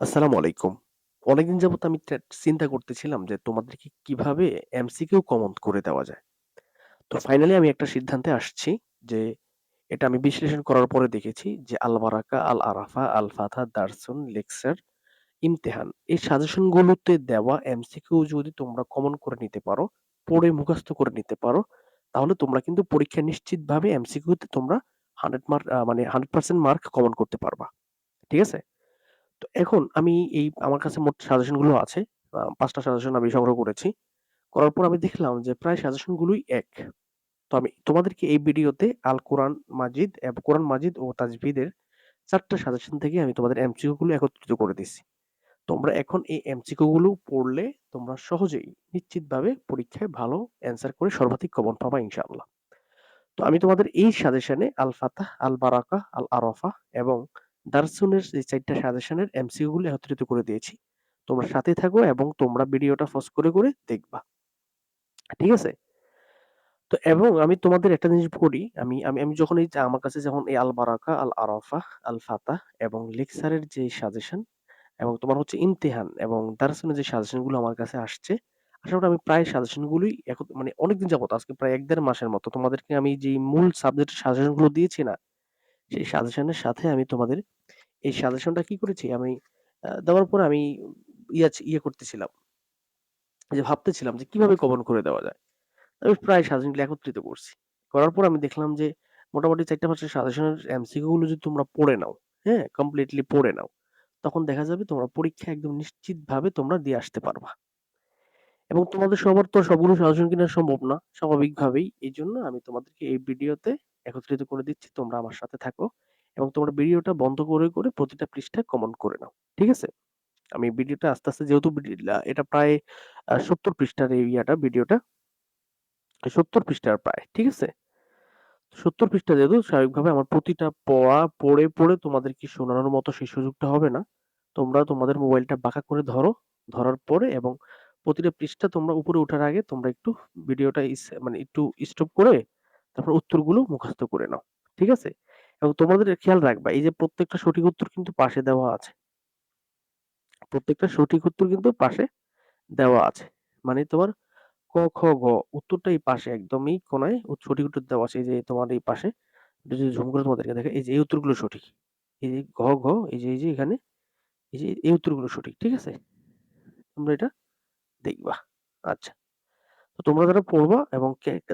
আসসালামু আলাইকুম। অনেকদিন যাবত আমি চিন্তা করতেছিলাম যে তোমাদেরকে কীভাবে এমসিকিউ কমন করে দেওয়া যায়। তো ফাইনালি আমি একটা সিদ্ধান্তে আসছি যে এটা আমি বিশ্লেষণ করার পরে দেখেছি যে আল বারাকা, আল আরাফা, আল ফাতহা, দারসুন, লেকচার, ইমতেহান এই সাজেশন গুলোতে দেওয়া এমসিকিউ যদি তোমরা কমন করে নিতে পারো, পড়ে মুখস্থ করে নিতে পারো, তাহলে তোমরা কিন্তু পরীক্ষায় নিশ্চিতভাবে এমসিকিউতে তোমরা 100 মার্ক মানে 100% মার্ক কমন করতে পারবা। ঠিক আছে? তো এখন আমি এই আমার কাছে মোট সাজেশনগুলো আছে। আ ৫ টা সাজেশন আমি সংগ্রহ করেছি। করার পর আমি দেখলাম যে প্রায় সাজেশন গুলোই এক। তো আমি তোমাদেরকে এই ভিডিওতে আল কোরআন মাজিদ কোরআন মাজিদ ও তাজভিদের ৪ টা সাজেশন থেকে আমি তোমাদের এমসিকিউ গুলো একত্রিত করে দিচ্ছি। তোমরা এখন এই এমসিকিউ গুলো পড়লে তোমরা সহজেই নিশ্চিতভাবে পরীক্ষায় ভালো অ্যান্সার করে সর্বাধিক কমন পাবা ইনশাআল্লাহ। তো আমি তোমাদের এই সাজেশনে আল ফাতাহ, আল বারাকা, আল আরাফা এবং দারসুনের যে ৪ টা সাজেশনের এমসিকিউ গুলো একত্রিত করে দিয়েছি। তোমরা সাথে থাকো এবং তোমরা ভিডিওটা পজ করে, করে দেখবা। ঠিক আছে? তো এবং আমি তোমাদের একটা জিনিস বলি, আমি আমি আমি যখন এই আমার কাছে যখন এই আল বারাকা, আল আরাফা, আল ফাতাহ এবং লেকচারের যে সাজেশন এবং তোমার হচ্ছে ইমতিহান এবং দারসুনের যে সাজেশনগুলো আমার কাছে আসছে, আসার পরে আমি প্রায় সাজেশন গুলোই এখন মানে অনেকদিন যাবত আজকে প্রায় ১-১.৫ মাসের মতো তোমাদেরকে আমি যেই মূল সাবজেক্টের সাজেশনগুলো দিয়েছি না? সেই সাজেশনের সাথে আমি তোমাদের এই সাজেশনটা কি করেছি আমি দেওয়ার পর আমি ইয়া ইয়ে করতেছিলাম। যে ভাবতেছিলাম যে কীভাবে কমন করে দেওয়া যায়। আমি প্রায় সাজেশনগুলো একত্রিত করছি। করার পর আমি দেখলাম যে মোটামুটি ৪ টা ৫ টা সাজেশনের এমসিকিউ গুলো যদি তোমরা পড়ে নাও, হ্যাঁ? কমপ্লিটলি পড়ে নাও। তখন দেখা যাবে তোমরা পরীক্ষা একদম নিশ্চিতভাবে তোমরা দিয়ে আসতে পারবা। এবং তোমাদের সবার তো সবগুলো সাজেশন কিনা সম্ভব না স্বাভাবিকভাবেই। এই জন্য আমি তোমাদেরকে এই ভিডিওতে একত্রিত করে দিচ্ছি। তোমরা আমার সাথে থাকো এবং তোমরা ভিডিওটা বন্ধ করে, করে প্রতিটা পৃষ্ঠা কমন করে নাও। ঠিক আছে? আমি ভিডিওটা আস্তে, আস্তে যেহেতু এটা প্রায় সত্তর পৃষ্ঠার এরিয়াটা ভিডিওটা ৭০ পৃষ্ঠার প্রায়। ঠিক আছে? ৭০ পৃষ্ঠা যেহেতু স্বাভাবিকভাবে আমার প্রতিটা পড়া পড়ে, পড়ে তোমাদেরকে শোনানোর মতো সেই সুযোগটা হবে না। তোমরা তোমাদের মোবাইলটা বাঁকা করে ধরো। ধরার পরে এবং প্রতিটা পৃষ্ঠা তোমরা উপরে ওঠার আগে তোমরা একটু ভিডিওটা মানে একটু স্টপ করে তারপর উত্তরগুলো মুখস্থ করে নাও। ঠিক আছে? এবং তোমাদের খেয়াল রাখবা এই যে প্রত্যেকটা সঠিক উত্তর কিন্তু পাশে দেওয়া আছে। প্রত্যেকটা সঠিক উত্তর কিন্তু পাশে দেওয়া আছে। মানে তোমার ক, খ, গ উত্তরটা এই পাশে একদমই কোনায় সঠিক উত্তর দেওয়া আছে। এই যে তোমার এই পাশে যদি ঝুম করে তোমাদেরকে দেখে এই যে এই উত্তরগুলো সঠিক। এই যে ঘ, ঘ এই যে, এই যে এখানে এই যে এই উত্তরগুলো সঠিক। ঠিক আছে? তোমরা এটা দেখবা। আচ্ছা। তো তোমরা যারা পড়বা এবং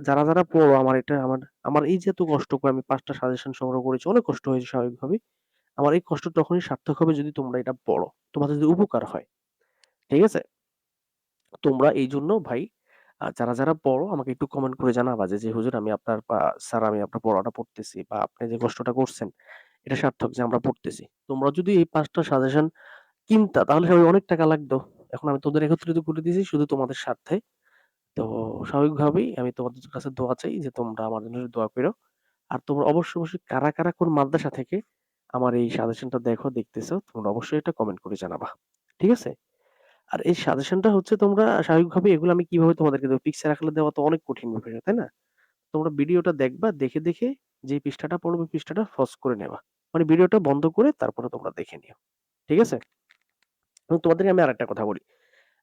যারা, যারা পড়ো আমার এটা আমার আমার এই যে এত কষ্ট করে আমি পাঁচটা সাজেশন সংগ্রহ করেছি, অনেক কষ্ট হয়েছে স্বাভাবিকভাবেই। আমার এই কষ্ট তখনই সার্থক হবে যদি তোমরা এটা পড়ো। তোমাদের যদি উপকার হয়। ঠিক আছে? তোমরা এই জন্য ভাই যারা, যারা পড়ো আমাকে একটু কমেন্ট করে জানাবা যে, যে হুজুর আমি আপনার স্যার আমি আপনার পড়াটা পড়তেছি বা আপনি যে কষ্টটা করছেন এটা সার্থক যে আমরা পড়তেছি। তোমরা যদি এই পাঁচটা সাজেশন কিনতা তাহলে সবাই অনেক টাকা লাগতো। এখন আমি তোদের একত্রিত করে দিয়েছি শুধু তোমাদের স্বার্থে। তো স্বাভাবিকভাবেই আমি তোমাদের কাছে দোয়া চাই যে তোমরা আমার জন্য দোয়া কইরো। আর তোমরা অবশ্যই, অবশ্যই কারা, কারা কোন মাদ্রাসা থেকে আমার এই সাজেশনটা দেখো, দেখতেছো তোমরা অবশ্যই এটা কমেন্ট করে জানাবা। ঠিক আছে? আর এই সাজেশনটা হচ্ছে তোমরা স্বাভাবিকভাবে এগুলো আমি কীভাবে তোমাদেরকে দেব? পিকচার আকারে দেওয়া তো অনেক কঠিন বিষয়, তাই না? তোমরা ভিডিওটা দেখবা, দেখে, দেখে যে পৃষ্ঠাটা পড়বে পৃষ্ঠাটা পজ করে নেবা। মানে ভিডিওটা বন্ধ করে তারপরে তোমরা দেখে নিও। ঠিক আছে? এবং তোমাদেরকে আমি আরেকটা কথা বলি।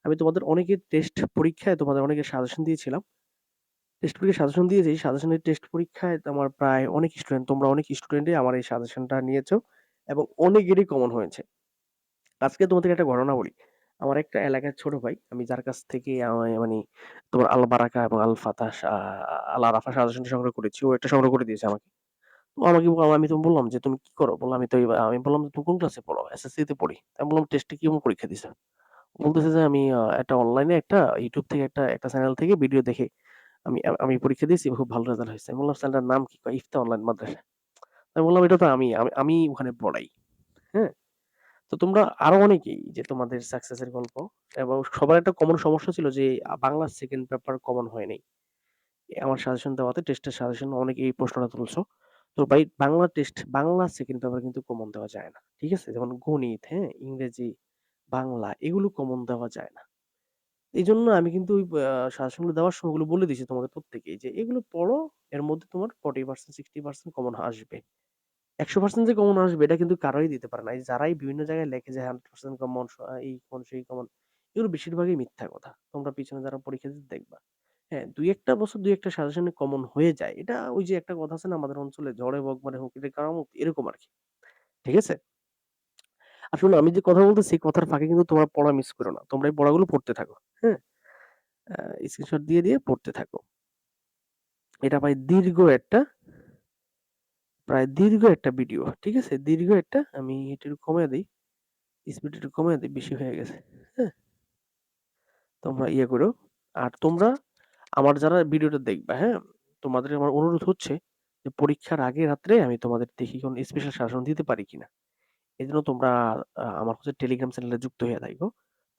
আমি তোমাদের অনেকের টেস্ট পরীক্ষায় তোমাদের অনেকের সাজেশন দিয়েছিলাম। টেস্ট পরীক্ষায় সাজেশন দিয়েছি। সাজেশনের টেস্ট পরীক্ষায় আমার প্রায় অনেক স্টুডেন্ট তোমরা অনেক স্টুডেন্টই আমার এই সাজেশনটা নিয়েছো এবং অনেকেরই কমন হয়েছে। আজকে তোমাদেরকে একটা ঘটনা বলি। আমার একটা এলাকার ছোট ভাই, আমি যার কাছ থেকে মানি তোমার আল বারাকা এবং আল ফাতাহ আ আল আরাফা সাজেশনটা সংগ্রহ করেছি। ও এটা সংগ্রহ করে দিয়েছে আমাকে। তো আমাকে আমি তো বললাম যে, "তুমি কি করো?" বললাম "আমি তো আমি বললাম, "তুমি কোন ক্লাসে পড়ো?" "এসএসসি তে পড়ি।" আমি বললাম, "টেস্টে কেমন পরীক্ষা দিছো?" বলতেছে যে, "আমি একটা অনলাইনে একটা YouTube থেকে একটা, একটা চ্যানেল থেকে ভিডিও দেখে আমি আমি পরীক্ষা দিয়েছি খুব ভালো রেজাল্ট হয়েছে।" বললাম, "চ্যানেলটার নাম কি?" কয়, "ইফতা অনলাইন মাদ্রাসা।" আমি বললাম, "এটা তো আমি, আমি ওখানে পড়াই।" হ্যাঁ? তো তোমরা আরও অনেকেই যে তোমাদের সাকসেসের গল্প এবং সবার একটা কমন সমস্যা ছিল যে বাংলার সেকেন্ড পেপার কমন হয় নাই। আমার সাজেশন দেওয়াতে টেস্টের সাজেশন অনেকেই এই প্রশ্নটা তুলছো। তো ভাই Bangla test Bangla second paper কিন্তু কমন দেওয়া যায় না। ঠিক আছে? যেমন গণিত, হ্যাঁ? ইংরেজি, বাংলা এগুলো কমন দেওয়া যায় না। এইজন্য আমি কিন্তু ওই সাজেশনগুলো দেওয়ার সময় ওগুলো বলে দিয়েছি তোমাদের প্রত্যেকেই যে, "এগুলো পড়ো, এর মধ্যে তোমার 40% 60% কমন আসবে।" 100% যে কমন আসবে এটা কিন্তু কারোই দিতে পারে না। এই যারাই বিভিন্ন জায়গায় লেখে যে 100% কমন এই কমন সেই কমন এগুলো বেশিরভাগই মিথ্যা কথা। তোমরা পিছনে যারা পরীক্ষা দিতে দেখবা। হ্যাঁ, ২-১ টা বছর ২-১ টা সাজেশনে কমন হয়ে যায়। এটা ওই যে একটা কথা আছে না আমাদের অঞ্চলে ঝড়ে বকমারে হুঁকিতে কারামত এরকম আরকি। ঠিক আছে? শোনো আমি যে কথা বলতেছি কথার ফাঁকে কিন্তু তোমরা পড়া মিস করো না। তোমরা এই পড়াগুলো পড়তে থাকো। হ্যাঁ? স্ক্রিনশট দিয়ে, দিয়ে পড়তে থাকো। এটা ভাই দীর্ঘ একটা প্রায় দীর্ঘ একটা ভিডিও। ঠিক আছে? দীর্ঘ একটা আমি এটা একটু কমায় দেই। স্পিড একটু কমায় দেই, বেশি হয়ে গেছে। হ্যাঁ? তোমরা ইয়ে করো। আর তোমরা আমার যারা ভিডিওটা দেখবা, হ্যাঁ? তোমাদের আমার অনুরোধ হচ্ছে যে পরীক্ষার আগে রাত্রে আমি তোমাদের দেখি কোন স্পেশাল শাসন দিতে পারি কিনা। এজন্য তোমরা আ আমার হচ্ছে টেলিগ্রাম চ্যানেলে যুক্ত হয়ে থাইকো।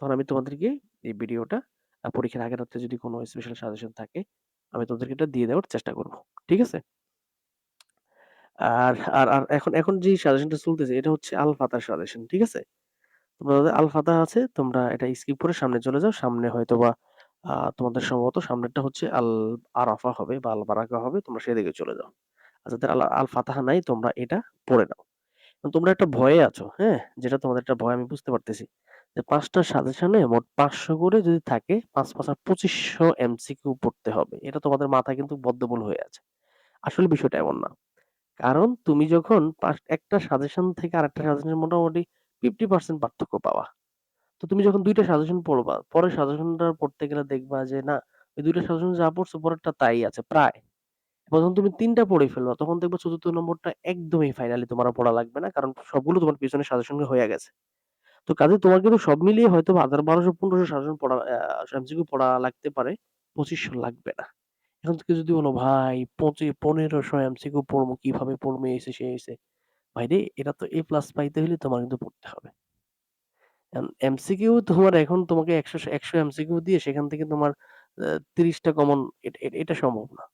তখন আমি তোমাদেরকে এই ভিডিওটা পরীক্ষার আগের রাত্রে যদি কোন স্পেশাল সাজেশন থাকে, আমি তোমাদেরকে এটা দিয়ে দেওয়ার চেষ্টা করব। ঠিক আছে? আর আর আর এখন এখন যেই সাজেশনটা চলতেছে এটা হচ্ছে আল ফাতাহ সাজেশন। ঠিক আছে? তোমাদের আল ফাতাহ আছে, তোমরা এটা স্কিপ করে সামনে চলে যাও। সামনে হয়তোবা আ তোমাদের সম্ভবত সামনেরটা হচ্ছে আল আরাফা হবে বা আল বারাকা হবে। তোমরা সেদিকে চলে যাও। আর যাদের আল আল ফাতাহা নাই তোমরা এটা পড়ে নাও। তোমরা একটা ভয়ে আছো, হ্যাঁ? যেটা তোমাদের একটা ভয় আমি বুঝতে পারতেছি। যে ৫ টা সাজেশনে মোট ৫০০ করে যদি থাকে ৫ ৫ আর ২৫০০ এমসিকিউ পড়তে হবে। এটা তোমাদের মাথায় কিন্তু বদ্ধমূল হয়ে আছে। আসলে বিষয়টা এমন না। কারণ তুমি যখন একটা সাজেশন থেকে আরেকটা সাজেশনের মোটামুটি 50% পার্থক্য পাওয়া। তো তুমি যখন ২ টা সাজেশন পড়বা, পরের সাজেশনটা পড়তে গেলে দেখবা যে না, ওই ২ টা সাজেশন যা পড়ছো পরেরটা তাই আছে প্রায়। যখন তুমি ৩ টা পড়ে ফেলবা তখন দেখবা ৪র্থ নম্বরটা একদমই ফাইনালি তোমার পড়া লাগবে না। কারণ সবগুলো তোমার পিছনের সাজেশন হয়ে গেছে। তো কাজেই তোমার কিন্তু সব মিলিয়ে হয়তোবা ১০০০-১২০০-১৫০০ সাজেশন পড়া আ এমসিকিউ পড়া লাগতে পারে। ২৫০০ লাগবে না। এখন থেকে যদি বলো ভাই পঁচি ১৫০০ এমসিকিউ পড়ব, কীভাবে পড়ব, এই হইছে সেই হইছে। ভাইরে এটা তো এ প্লাস পাইতে হলে তোমার কিন্তু পড়তে হবে। এখন এমসিকিউ তোমার এখন তোমাকে ১০০ ১০০ এমসিকিউ দিয়ে সেখান থেকে তোমার আ ৩০ টা কমন এটা সম্ভব না।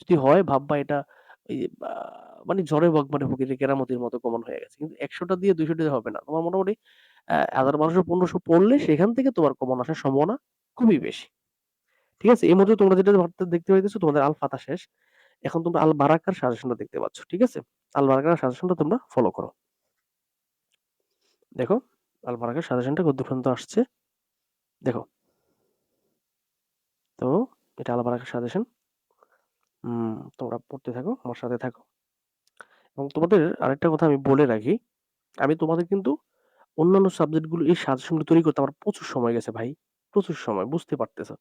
যদি হয় ভাববা এটা মানে ঝড়ে বকবরে ফকিরে কেরামতির মতো কমন হয়ে গেছে। কিন্তু ১০০ টা দিয়ে ২০০ দিয়ে হবে না। তোমার মোটামুটি আ ১০০০-১৫০০ পড়লে সেখান থেকে তোমার কমন আসার সম্ভাবনা খুবই বেশি। ঠিক আছে? এই মুহূর্তে তোমরা যেটা দেখতে পাইতেছো তোমাদের আল ফাতাহ শেষ। এখন তোমরা আল বারাকার সাজেশনটা দেখতে পাচ্ছ। ঠিক আছে? আল বারাকার সাজেশনটা তোমরা ফলো করো। দেখো, আল বারাকার সাজেশনটা কতদূর পর্যন্ত আসছে। দেখো। তো এটা আল বারাকার সাজেশন। তোমরা পড়তে থাকো, আমার সাথে থাকো। এবং তোমাদের আরেকটা কথা আমি বলে রাখি। আমি তোমাদের কিন্তু অন্যান্য সাবজেক্টগুলো এই সাজেশনগুলো তৈরি করতে আমার প্রচুর সময় গেছে ভাই। প্রচুর সময় বুঝতে পারতেছো।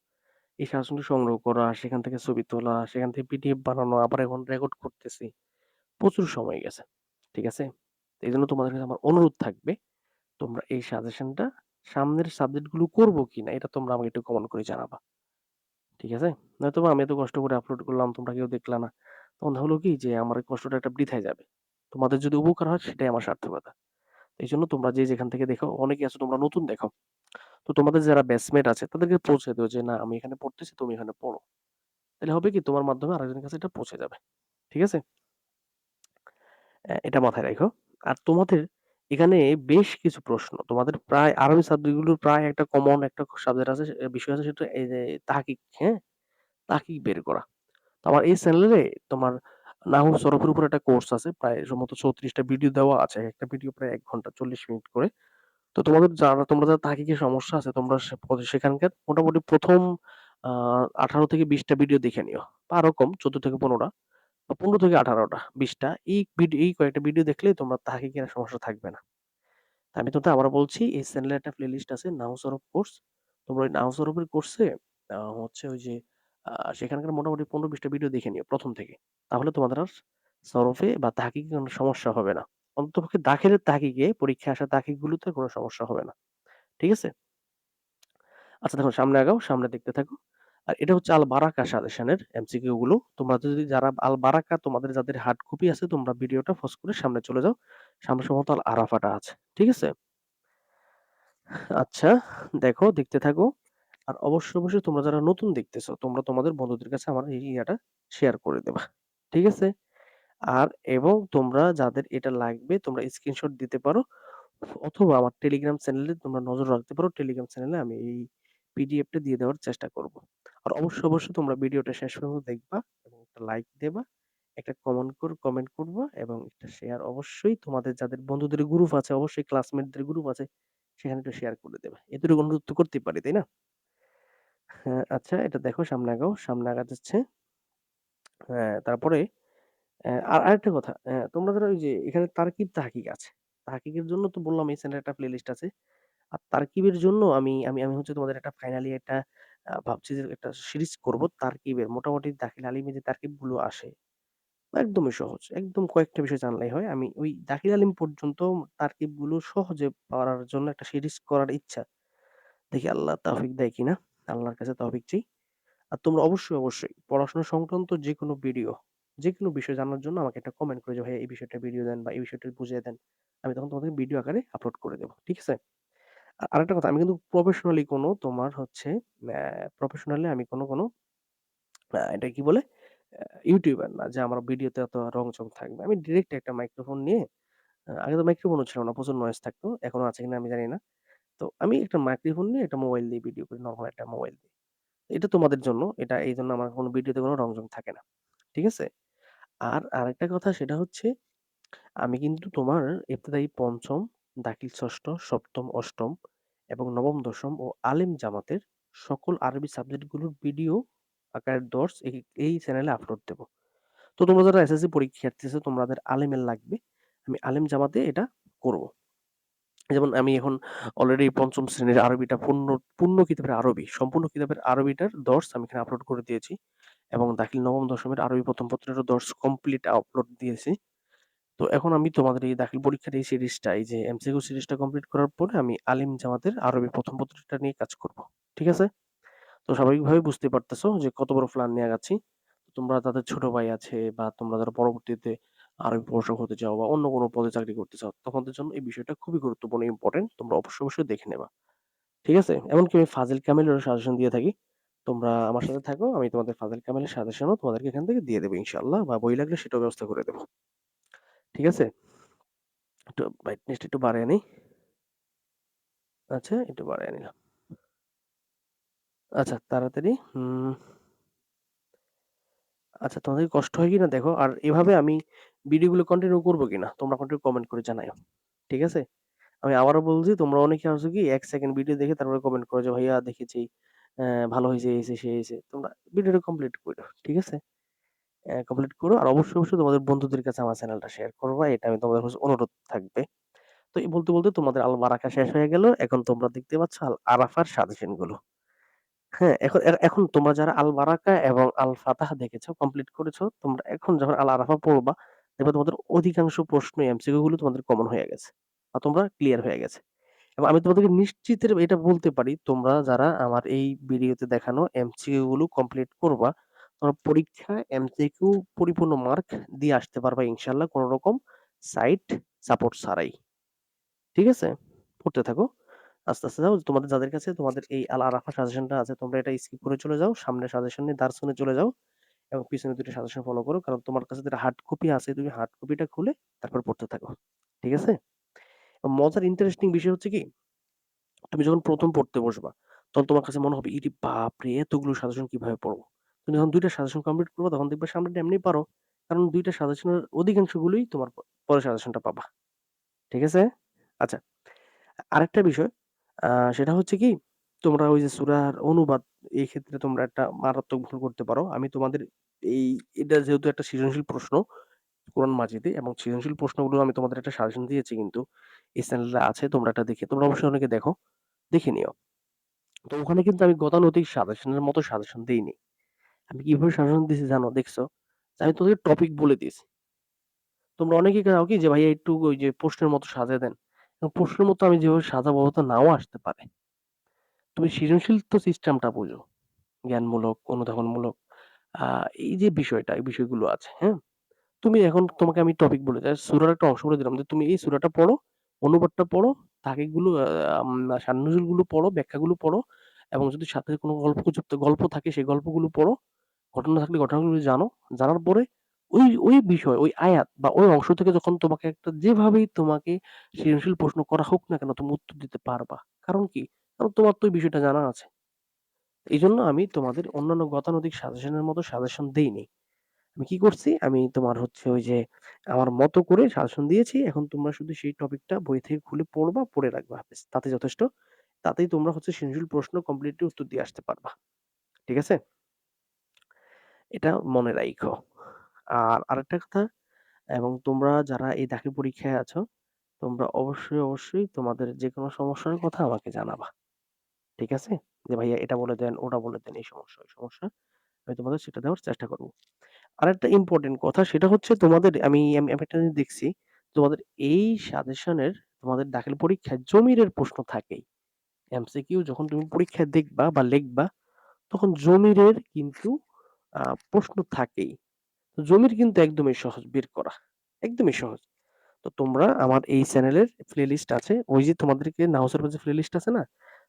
এই সাজেশনটা সংগ্রহ করা, সেখান থেকে ছবি তোলা, সেখান থেকে পিডিএফ বানানো, আবার এখন রেকর্ড করতেছি। প্রচুর সময় গেছে। ঠিক আছে? এইজন্য তোমাদের কাছে আমার অনুরোধ থাকবে, তোমরা এই সাজেশনটা সামনের সাবজেক্টগুলো করব কিনা এটা তোমরা আমাকে একটু কমেন্ট করে জানাবা। ঠিক আছে? নয়তোবা আমি এত কষ্ট করে আপলোড করলাম, তোমরা কেউ দেখলা না। তখন হলো কি যে আমার কষ্টটা একটা বৃথায় যাবে। তোমাদের যদি উপকার হয় সেটাই আমার সার্থকতা। এইজন্য তোমরা যে যেখান থেকে দেখো, অনেকে আছে তোমরা নতুন দেখো। তো তোমাদের যারা ব্যাচমেট আছে তাদেরকে পৌঁছে দিও যে না আমি এখানে পড়তেছি, তুমি এখানে পড়ো। তাইলে হবে কি তোমার মাধ্যমে আরেকজনের কাছে এটা পৌঁছে যাবে। ঠিক আছে? এটা মাথায় রাইখো। আর তোমাদের এখানে বেশ কিছু প্রশ্ন তোমাদের প্রায় আরবি সাবজেক্টগুলোর প্রায় একটা কমন একটা সাবজেক্ট আছে, বিষয় আছে সেটা এই যে তাহকিক, হ্যাঁ? তাহকিক বের করা। তো আমার এই চ্যানেলে তোমার নাহু সরফের উপর একটা কোর্স আছে। প্রায় সম্ভবত ৩৪ টা ভিডিও দেওয়া আছে। একটা ভিডিও প্রায় ১ ঘণ্টা ৪০ মিনিট করে। তো তোমাদের যারা তোমরা যারা তাহকিকের সমস্যা আছে তোমরা সেখানকার মোটামুটি ১ম আ ১৮ থেকে ২০ টা ভিডিও দেখে নিও। বা আরও কম ১৪ থেকে ১৫ টা ১৫ থেকে ১৮ টা, ২০ টা। এই ভিডি এই কয়েকটা ভিডিও দেখলেই তোমার তাহকিকের সমস্যা থাকবে না। আমি তোমাদের আবারও বলছি এই চ্যানেলে একটা প্লেলিস্ট আছে নাহু সরফ কোর্স। তোমরা ওই নাহু সরফের কোর্সে হচ্ছে ওই যে সেখানকার মোটামুটি ১৫-২০ টা ভিডিও দেখে নিও প্রথম থেকে। তাহলে তোমাদের আর সরফে বা তাহকিকে কোনো সমস্যা হবে না। অন্ততপক্ষে দাখিলের তাহকিকে পরীক্ষায় আসা তাহকিকগুলোতে কোনো সমস্যা হবে না। ঠিক আছে? আচ্ছা দেখো সামনে আগাও, সামনে দেখতে থাকো। আর এটা হচ্ছে আল বারাকা সাজেশনের এমসিকিউ গুলো। তোমরা যদি যারা আল বারাকা তোমাদের যাদের হার্ড কপি আছে তোমরা ভিডিওটা পজ করে সামনে চলে যাও। সামনে সম্ভবত আল আরাফাটা আছে। ঠিক আছে? আচ্ছা, দেখো দেখতে থাকো। আর অবশ্যই, অবশ্যই তোমরা যারা নতুন দেখতেছো তোমরা তোমাদের বন্ধুদের কাছে আমার এই ইয়াটা শেয়ার করে দেবা। ঠিক আছে? আর এবং তোমরা যাদের এটা লাগবে তোমরা স্ক্রিনশট দিতে পারো। অথবা আমার টেলিগ্রাম চ্যানেলে তোমরা নজর রাখতে পারো। টেলিগ্রাম চ্যানেলে আমি এই পিডিএফটা দিয়ে দেওয়ার চেষ্টা করব। আর অবশ্যই, অবশ্যই তোমরা ভিডিওটা শেষ পর্যন্ত দেখবা এবং একটা লাইক দেবা একটা কমেন্ট কর কমেন্ট করবা এবং একটা শেয়ার অবশ্যই তোমাদের যাদের বন্ধুদের গ্রুপ আছে অবশ্যই ক্লাসমেটদের গ্রুপ আছে সেখানে একটু শেয়ার করে দেবে। এতটুকু অনুরোধ তো করতেই পারি, তাই না? হ্যাঁ, আচ্ছা এটা দেখো সামনে আগাও, সামনে আগা যাচ্ছে। হ্যাঁ, তারপরে আর আরেকটা কথা, তোমরা যারা ওই যে এখানে তারকিব তাহকিক আছে। তাহকিকের জন্য তো বললাম এই চ্যানেলে একটা প্লেলিস্ট আছে। আর তারকিবের জন্য আমি আমি আমি হচ্ছে তোমাদের একটা ফাইনালি একটা ভাবছি যে একটা সিরিজ করব তারকিবের। মোটামুটি দাখিল আলিমে যে তারকিবগুলো আসে, একদমই সহজ। একদম কয়েকটা বিষয় জানলেই হয়। আমি ওই দাখিল আলিম পর্যন্ত তারকিবগুলো সহজে পারার জন্য একটা সিরিজ করার ইচ্ছা। দেখি আল্লাহ তৌফিক দেয় কিনা। আল্লাহর কাছে তৌফিক চাই। আর তোমরা অবশ্যই, অবশ্যই পড়াশোনা সংক্রান্ত যেকোনো ভিডিও, যেকোনো বিষয় জানার জন্য আমাকে একটা কমেন্ট করে যে, "ভাইয়া এই বিষয়টা ভিডিও দেন বা এই বিষয়টা বুঝিয়ে দেন।" আমি তখন তোমাদের ভিডিও আকারে আপলোড করে দেব। ঠিক আছে? আরেকটা কথা আমি কিন্তু প্রফেশনালি কোনো তোমার হচ্ছে প্রফেশনালি আমি কোনো, কোনো এটা কি বলে? ইউটিউবার না যে আমার ভিডিওতে এত রং-চং থাকবে। আমি ডিরেক্ট একটা মাইক্রোফোন নিয়ে আগে তো মাইক্রোফোনও ছিল না। প্রচুর নয়েজ থাকতো। এখনও আছে কিনা আমি জানি না। তো আমি একটা মাইক্রোফোন নিয়ে একটা মোবাইল দিয়ে ভিডিও করি, নরমাল একটা মোবাইল দিয়ে। এটা তোমাদের জন্য। এটা এইজন্য আমার কোনো ভিডিওতে কোনো রং-চং থাকে না। ঠিক আছে? আর আরেকটা কথা সেটা হচ্ছে আমি কিন্তু তোমার ইবতেদায়ী ৫ম, দাখিল ৬ষ্ঠ, ৭ম, ৮ম এবং ৯ম, ১০ম ও আলেম জামাতের সকল আরবি সাবজেক্টগুলোর ভিডিও আকারের দর্স এই এই চ্যানেলে আপলোড দেব। তো তোমরা যারা এসএসসি পরীক্ষার্থী আছো তোমাদের আলেমের লাগবে। আমি আলেম জামাতে এটা করব। যেমন আমি এখন অলরেডি পঞ্চম শ্রেণির আরবিটা পূর্ণ পূর্ণ কিতাবের আরবি, সম্পূর্ণ কিতাবের আরবিটার দর্স আমি এখানে আপলোড করে দিয়েছি এবং দাখিল নবম দশমের আরবি প্রথম পত্রেরও দর্স কমপ্লিট আপলোড দিয়েছি। তো এখন আমি তোমাদের এই দাখিল পরীক্ষার এই সিরিজটা এই যে এমসিকিউ সিরিজটা কমপ্লিট করার পরে আমি আলিম জামাতের আরবি ১ম পত্রটা নিয়ে কাজ করব। ঠিক আছে? তো স্বাভাবিকভাবেই বুঝতে পারতেছো যে কত বড় প্ল্যান নিয়ে আগাচ্ছি। তোমরা যাদের ছোট ভাই আছে বা তোমরা যারা পরবর্তীতে আরবি প্রভাষক হতে চাও বা অন্য কোনো পদে চাকরি করতে চাও, তোমাদের জন্য এই বিষয়টা খুবই গুরুত্বপূর্ণ, ইম্পোর্টেন্ট। তোমরা অবশ্যই, অবশ্যই দেখে নেবা। ঠিক আছে? এমনকি আমি ফাজিল কামিলেরও সাজেশন দিয়ে থাকি। তোমরা আমার সাথে থাকো। আমি তোমাদের ফাজিল কামিলের সাজেশনও তোমাদেরকে এখান থেকে দিয়ে দেব ইনশাল্লাহ বা বই লাগলে সেটাও ব্যবস্থা করে দেব। ঠিক আছে? একটু ব্রাইটনেসটা একটু বাড়ায় নেই। আচ্ছা, একটু বাড়ায় নিলাম। আচ্ছা, তাড়াতাড়ি আচ্ছা, তোমাদের কষ্ট হয় কিনা দেখো। আর এভাবে আমি ভিডিওগুলো কন্টিনিউ করব কিনা তোমরা কন্টিনিউ কমেন্ট করে জানাইও। ঠিক আছে? আমি আবারও বলছি তোমরা অনেকে আসো কি এক সেকেন্ড ভিডিও দেখে তারপরে কমেন্ট করো যে, "ভাইয়া দেখেছি, ভালো হয়েছে এসে সে হইছে।" তোমরা ভিডিওটা কমপ্লিট করো। ঠিক আছে? কমপ্লিট করো। আর অবশ্যই, অবশ্যই তোমাদের বন্ধুদের কাছে আমার চ্যানেলটা শেয়ার করবা। এটা আমি তোমাদের কাছে অনুরোধ থাকবে। তো এই বলতে, বলতে তোমাদের আল বারাকা শেষ হয়ে গেল। এখন তোমরা দেখতে পাচ্ছ আল আরাফার সাজেশনগুলো। হ্যাঁ, এখন এখন তোমরা যারা আল বারাকা এবং আল ফাতাহ দেখেছ, কমপ্লিট করেছ, তোমরা এখন যখন আল আরাফা পড়বা, দেখবা তোমাদের অধিকাংশ প্রশ্ন এমসিকিউ গুলো তোমাদের কমন হয়ে গেছে। বা তোমরা ক্লিয়ার হয়ে গেছে। এবং আমি তোমাদেরকে নিশ্চিতের এটা বলতে পারি, তোমরা যারা আমার এই ভিডিওতে দেখানো এমসিকিউ গুলো কমপ্লিট করবা, তোমরা পরীক্ষায় এমসিকিউ পরিপূর্ণ মার্ক দিয়ে আসতে পারবা ইনশাআল্লাহ কোন রকম সাইড সাপোর্ট ছাড়াই। ঠিক আছে? পড়তে থাকো। আস্তে, আস্তে যাও। তোমাদের যাদের কাছে তোমাদের এই আল আরাফা সাজেশনটা আছে তোমরা এটা স্কিপ করে চলে যাও। সামনের সাজেশন নিয়ে দারসুনে চলে যাও এবং পিছনের ২ টা সাজেশন ফলো করো। কারণ তোমার কাছে যেটা হার্ড কপি আছে তুমি হার্ড কপিটা খুলে তারপর পড়তে থাকো। ঠিক আছে? মজার ইন্টারেস্টিং বিষয় হচ্ছে কি, তুমি যখন প্রথম পড়তে বসবা, তখন তোমার কাছে মনে হবে, "ইরে বাপরে! এতগুলো সাজেশন কীভাবে পড়ব?" তুমি যখন দুইটা সাজেশন কমপ্লিট করবা তখন দেখবে সামনেরটা এমনি পারো। কারণ ২ টা সাজেশনের অধিকাংশগুলোই তোমার পরে সাজেশনটা পাবা। ঠিক আছে? আচ্ছা। আরেকটা বিষয় সেটা হচ্ছে কি, তোমরা ওই যে সূরার অনুবাদ এই ক্ষেত্রে তোমরা একটা মারাত্মক ভুল করতে পারো। আমি তোমাদের এই এটা যেহেতু একটা সৃজনশীল প্রশ্ন কোরআন মাজিদে এবং সৃজনশীল প্রশ্নগুলো আমি তোমাদের একটা সাজেশন দিয়েছি কিন্তু এই চ্যানেলে আছে তোমরা এটা দেখে তোমরা অবশ্যই অনেকে দেখো, দেখে নিও। তো ওখানে কিন্তু আমি গতানুতিক সাজেশনের মতো সাজেশন দেইনি। আমি কীভাবে সাজেশন দিছি জানো? দেখছ? আমি তোদেরকে টপিক বলে দিয়েছি। তোমরা অনেকেই চাও কি যে ভাইয়া একটু ওই যে প্রশ্নের মতো সাজায় দেন। প্রশ্নের মতো আমি যেভাবে সাজাবো হয়তো নাও আসতে পারে। তুমি সৃজনশীল তো সিস্টেমটা বোঝো। জ্ঞানমূলক, অনুধাবনমূলক এই যে বিষয়টা, এই বিষয়গুলো আছে, হ্যাঁ? তুমি এখন তোমাকে আমি টপিক বলে জাস্ট সূরার একটা অংশ বলে দিলাম যে তুমি এই সূরাটা পড়ো, অনুবাদটা পড়ো, তাকিগুলো শারনুজুলগুলো পড়ো, ব্যাখ্যাগুলো পড়ো এবং যদি সাথে কোনো গল্পগুজব গল্প থাকে সেই গল্পগুলো পড়ো। ঘটনা থাকলে ঘটনাগুলো জানো। জানার পরে ওই, ওই বিষয়, ওই আয়াত বা ওই অংশ থেকে যখন তোমাকে একটা যেভাবেই তোমাকে সৃজনশীল প্রশ্ন করা হোক না কেন তুমি উত্তর দিতে পারবা। কারণ কি? কারণ তোমার তো ওই বিষয়টা জানা আছে। এইজন্য আমি তোমাদের অন্যান্য গতানুগতিক সাজেশনের মতো সাজেশন দেইনি। আমি কি করছি? আমি তোমার হচ্ছে ওই যে আমার মতো করে সাজেশন দিয়েছি। এখন তোমরা শুধু সেই টপিকটা বই থেকে খুলে পড়বা, পড়ে রাখবা। তাতে যথেষ্ট। তাতেই তোমরা হচ্ছে সৃজনশীল প্রশ্ন কমপ্লিটলি উত্তর দিয়ে আসতে পারবা। ঠিক আছে? এটা মনে রাইখো। আর আরেকটা কথা এবং তোমরা যারা এই দাখিল পরীক্ষায় আছো, তোমরা অবশ্যই, অবশ্যই তোমাদের যেকোনো সমস্যার কথা আমাকে জানাবা। ঠিক আছে? যে ভাইয়া এটা বলে দেন, ওটা বলে দেন, এই সমস্যা, ওই সমস্যা। আমি তোমাদের সেটা দেওয়ার চেষ্টা করব। আরেকটা ইম্পোর্টেন্ট কথা সেটা হচ্ছে তোমাদের আমি আমি একটা দেখছি, তোমাদের এই সাজেশনের তোমাদের দাখিল পরীক্ষায় জমিরের প্রশ্ন থাকেই। এমসিকিউ যখন তুমি পরীক্ষায় দেখবা বা লিখবা, তখন জমিরের কিন্তু আ প্রশ্ন থাকেই। জমির কিন্তু একদমই সহজ বের করা। একদমই সহজ। তো তোমরা আমার এই চ্যানেলের প্লেলিস্ট আছে। ওই যে তোমাদেরকে নাউসের যে প্লেলিস্ট আছে না?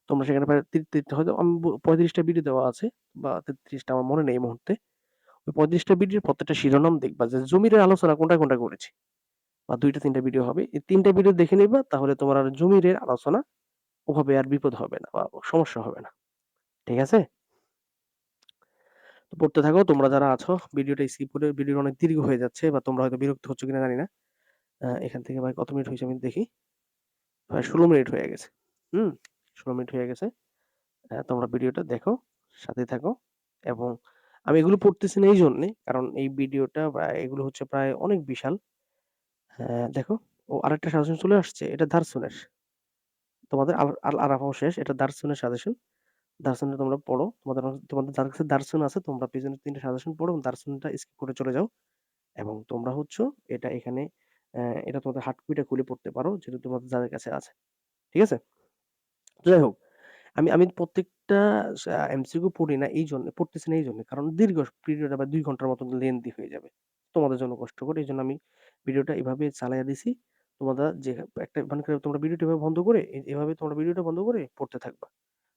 তোমরা সেখানে প্রায় হয়তো আমি ব ৩৫ টা ভিডিও দেওয়া আছে বা ৩৩ টা আমার মনে নেই এই মুহূর্তে। ওই ৩৫ টা ভিডিওর প্রত্যেকটা শিরোনাম দেখবা যে জমির আলোচনা কোনটা, কোনটা করেছি। বা ২ টা ৩ টা ভিডিও হবে। এই ৩ টা ভিডিও দেখে নিবা তাহলে তোমার আর জমিরের আলোচনা ওভাবে আর বিপদ হবে না বা সমস্যা হবে না। ঠিক আছে? পড়তে থাকো। তোমরা যারা আছো ভিডিওটা স্কিপ করে ভিডিও অনেক দীর্ঘ হয়ে যাচ্ছে বা তোমরা হয়তো বিরক্ত হচ্ছ কিনা জানি না। এখান থেকে ভাই কত মিনিট হয়েছে আমি দেখি। প্রায় ১৬ মিনিট হয়ে গেছে। হুম? ১৬ মিনিট হয়ে গেছে। তোমরা ভিডিওটা দেখো, সাথে থাকো এবং আমি এগুলো পড়তেছি না এই জন্যে কারণ এই ভিডিওটা এগুলো হচ্ছে প্রায় অনেক বিশাল। দেখো ও আরেকটা সাজেশন চলে আসছে। এটা দারসুনের। তোমাদের আল আরাফাও শেষ। এটা দারসুনের সাজেশন। দারসুনটা তোমরা পড়ো। তোমাদের তোমাদের যার কাছে দারসুন আছে তোমরা পেছনের ৩ টা সাজেশন পড়ো এবং দারসুনটা স্কিপ করে চলে যাও। এবং তোমরা হচ্ছে এটা এখানে এটা তোমাদের হার্ড কপিটা খুলে পড়তে পারো যেহেতু তোমাদের যাদের কাছে আছে। ঠিক আছে? যাই হোক, আমি আমি প্রত্যেকটা এমসিকিউ পড়ি না এই জন্য পড়তেছি না এই জন্য কারণ দীর্ঘ পিরিয়ড বা দুই ঘণ্টার মতো লেন্থি হয়ে যাবে। তোমাদের জন্য কষ্ট করে। জন্য আমি ভিডিওটা এভাবে চালাইয়া দিছি। তোমরা যে একটা মনে তোমরা ভিডিওটা এভাবে বন্ধ করে এভাবে তোমরা ভিডিওটা বন্ধ করে পড়তে থাকবা।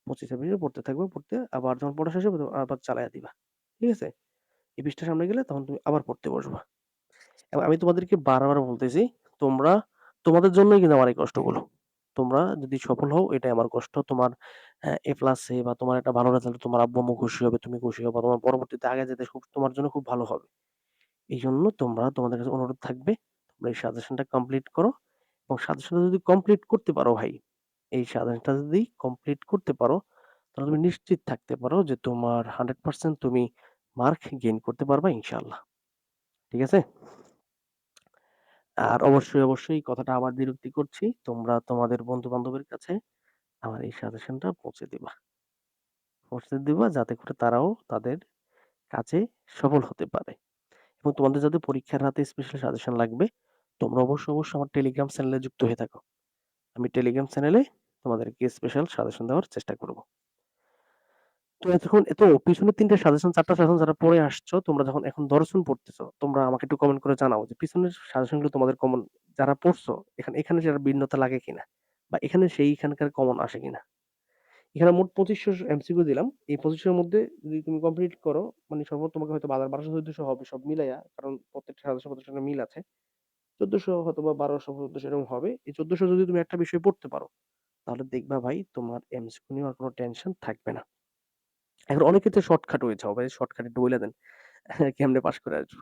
২৫ টা ভিডিও পড়তে থাকবা, পড়তে আবার যখন পড়া শেষ হবে আবার চালাইয়া দিবা। ঠিক আছে? এই পৃষ্ঠার সামনে গেলে তখন তুমি আবার পড়তে বসবা। এবং আমি তোমাদেরকে বারবার বলতেছি, তোমরা তোমাদের জন্যই কিন্তু আমার এই কষ্টগুলো। তোমরা যদি সফল হও এটাই আমার কষ্ট। তোমার এ প্লাসে বা তোমার একটা ভালো রেজাল্ট তোমার আব্বু-আম্মু খুশি হবে, তুমি খুশি হবা। তোমার পরবর্তীতে আগে যেতে খুব তোমার জন্য খুব ভালো হবে। এই জন্য তোমরা তোমাদের কাছে অনুরোধ থাকবে, তোমরা এই সাজেশনটা কমপ্লিট করো এবং সাজেশনটা যদি কমপ্লিট করতে পারো ভাই, এই সাজেশনটা যদি কমপ্লিট করতে পারো, তাহলে তুমি নিশ্চিত থাকতে পারো যে তোমার 100% তুমি মার্ক গেইন করতে পারবা ইনশাল্লাহ ঠিক আছে? আর অবশ্যই, অবশ্যই কথাটা আবার দ্বিরুক্তি করছি। তোমরা তোমাদের বন্ধু-বান্ধবের কাছে আমার এই সাজেশনটা পৌঁছে দিবা। পৌঁছে দিবা যাতে করে তারাও তাদের কাজে সফল হতে পারে। এবং তোমাদের যাদের পরীক্ষার রাতে স্পেশাল সাজেশন লাগবে, তোমরা অবশ্যই, অবশ্যই আমার টেলিগ্রাম চ্যানেলে যুক্ত হয়ে থাকো। আমি টেলিগ্রাম চ্যানেলে তোমাদেরকে স্পেশাল সাজেশন দেওয়ার চেষ্টা করব। তো এতক্ষণ এত পিছনের ৩ টা সাজেশন ৪ টা সাজেশন যারা পড়ে আসছো, তোমরা যখন এখন দর্শন পড়তেছো, তোমরা আমাকে একটু কমেন্ট করে জানাও যে পিছনের সাজেশনগুলো তোমাদের কমন যারা পড়ছো এখানে এখানে যারা ভিন্নতা লাগে কিনা? বা এখানে সেইখানকার কমন আসে কিনা? এখানে মোট পঁচিশশো এমসিকিউ দিলাম। এই পঁচিশশোর মধ্যে যদি তুমি কমপ্লিট করো, মানে সর্বমোট তোমাকে হয়তো ১২০০-১৪০০ হবে সব মিলাইয়া। কারণ প্রত্যেকটা সাজেশন প্রত্যেকটা মিল আছে। ১৪০০ হয়তোবা ১২০০-১৪০০ এরকম হবে। এই চোদ্দশো যদি তুমি একটা বিষয় পড়তে পারো, তাহলে দেখবা ভাই তোমার এমসিকিউ নিয়ে আর কোনো টেনশন থাকবে না। এখন অনেক তো শর্টকাট চাও ভাই শর্টকাটে বইলা দেন। কেমনে পাস করে আসব?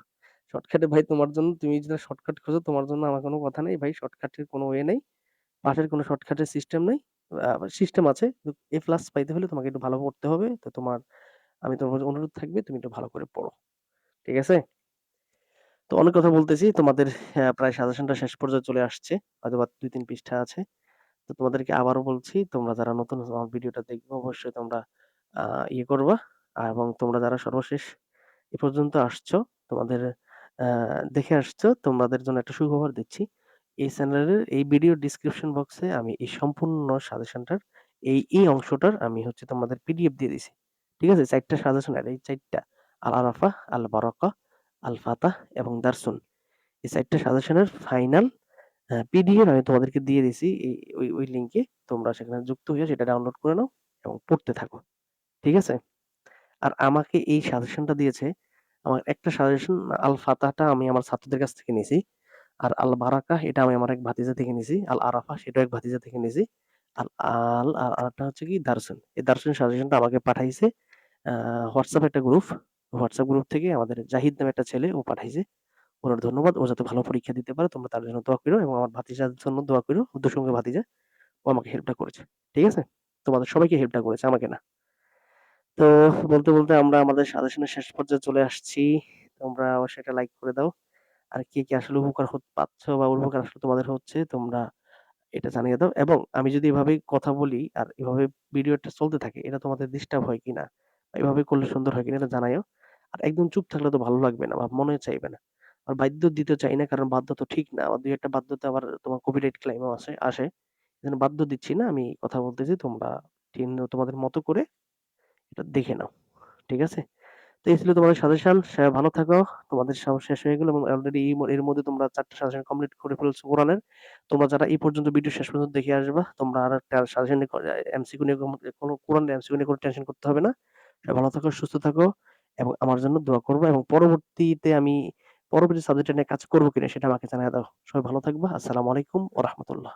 শর্টকাটে ভাই তোমার জন্য, তুমি যেটা শর্টকাট খোঁজো, তোমার জন্য আমার কোনো কথা নেই ভাই শর্টকাটের কোনো ওয়ে নেই। পাশের কোনো শর্টকাটের সিস্টেম নাই। সিস্টেম আছে। এ প্লাস পাইতে হলে তোমাকে একটু ভালো পড়তে হবে। তো তোমার, আমি তোমার অনুরোধ থাকবে, তুমি একটু ভালো করে পড়ো। ঠিক আছে? তো অনেক কথা বলতেছি। তোমাদের প্রায় সাজেশনটা শেষ পর্যায়ে চলে আসছে। হয়তোবা ২-৩ পৃষ্ঠা আছে। তো তোমাদেরকে আবারও বলছি তোমরা যারা নতুন আমার ভিডিওটা দেখবে অবশ্যই তোমরা ইয়ে করবা এবং তোমরা যারা সর্বশেষ এ পর্যন্ত আসছো, তোমাদের দেখে আসছো, তোমাদের জন্য একটা সুখবর দিচ্ছি। এই চ্যানেলের এই ভিডিও ডেসক্রিপশন বক্সে আমি এই সম্পূর্ণ সাজেশনটার এই, এই অংশটার আমি হচ্ছে তোমাদের পিডিএফ দিয়ে দিছি। ঠিক আছে? ৪ টা সাজেশন এই ৪ টা আল আরাফা, আল বারাকা, আল ফাতাহ এবং দারসুন। এই চারটা সাজেশনের ফাইনাল আ পিডিএফ আমি তোমাদেরকে দিয়ে দিছি এই ওই, ওই লিঙ্কে। তোমরা সেখানে যুক্ত হয়ে সেটা ডাউনলোড করে নাও এবং পড়তে থাকো। ঠিক আছে? আর আমাকে এই সাজেশনটা দিয়েছে আমার একটা সাজেশন আল ফাতাহটা আমি আমার ছাত্রদের কাছ থেকে নিছি। আর আল বারাকাহ এটা আমি আমার এক ভাতিজা থেকে নিয়েছি আল আরাফা সেটাও এক ভাতিজা থেকে নিয়েছি আল আল আর আরেকটা হচ্ছে কি দারসুন। এই দারসুন সাজেশনটা আমাকে পাঠাইছে WhatsApp একটা গ্রুপ। হোয়াটসঅ্যাপ গ্রুপ থেকে আমাদের জাহিদ নামে একটা ছেলে ও পাঠাইছে। ওনার ধন্যবাদ। ও যাতে ভালো পরীক্ষা দিতে পারে তোমরা তার জন্য দোয়া কইরো এবং আমার ভাতিজার জন্য দোয়া কইরো। দুঃসঙ্গে ভাতিজা। ও আমাকে হেল্পটা করেছে। ঠিক আছে? তোমাদের সবাইকে হেল্পটা করেছে, আমাকে না। তো বলতে, বলতে আমরা আমাদের সাজেশনের শেষ পর্যায়ে চলে আসছি। তোমরা অবশ্যই একটা লাইক করে দাও। আর কে, কে আসলে উপকার পাচ্ছ বা উপকার আসলে তোমাদের হচ্ছে তোমরা এটা জানিয়ে দাও এবং আমি যদি এভাবে কথা বলি আর এভাবে ভিডিওটা চলতে থাকে এটা তোমাদের ডিস্টার্ব হয় কিনা? এভাবে করলে সুন্দর হয় কিনা এটা জানাইও। আর একদম চুপ থাকলে তো ভালো লাগবে না বা মনে চাইবে না। আর বাধ্য দিতে চাই না কারণ বাধ্য তো ঠিক না। আবার ২ ১ টা বাধ্যতে আবার তোমার কপিরাইট ক্লেইম ও আসে আসে। এজন্য বাধ্য দিচ্ছি না। আমি কথা বলতেছি তোমরা ঠিক তোমাদের মতো করে এটা দেখে নাও। ঠিক আছে? তো এই ছিল তোমাদের সাজেশন। ভালো থাকো। তোমাদের সব শেষ হয়ে গেল এবং অলরেডি এর মধ্যে তোমরা ৪ টা সাজেশন কমপ্লিট করে ফেলছো কোরআনের। তোমরা যারা এই পর্যন্ত ভিডিও শেষ পর্যন্ত দেখে আসবা, তোমরা আর একটা সাজেশন এমসিকিউ নিয়ে কোনো কোরআনের এমসিকিউ নিয়ে কোনো টেনশন করতে হবে না। ভালো থাকো, সুস্থ থাকো এবং আমার জন্য দোয়া করব এবং পরবর্তীতে আমি পরবর্তী সাবজেক্ট নিয়ে কাজ করব কিনা সেটা আমাকে জানিয়ে দাও। সবাই ভালো থাকবা। আসসালামু আলাইকুম ও রাহমাতুল্লাহ।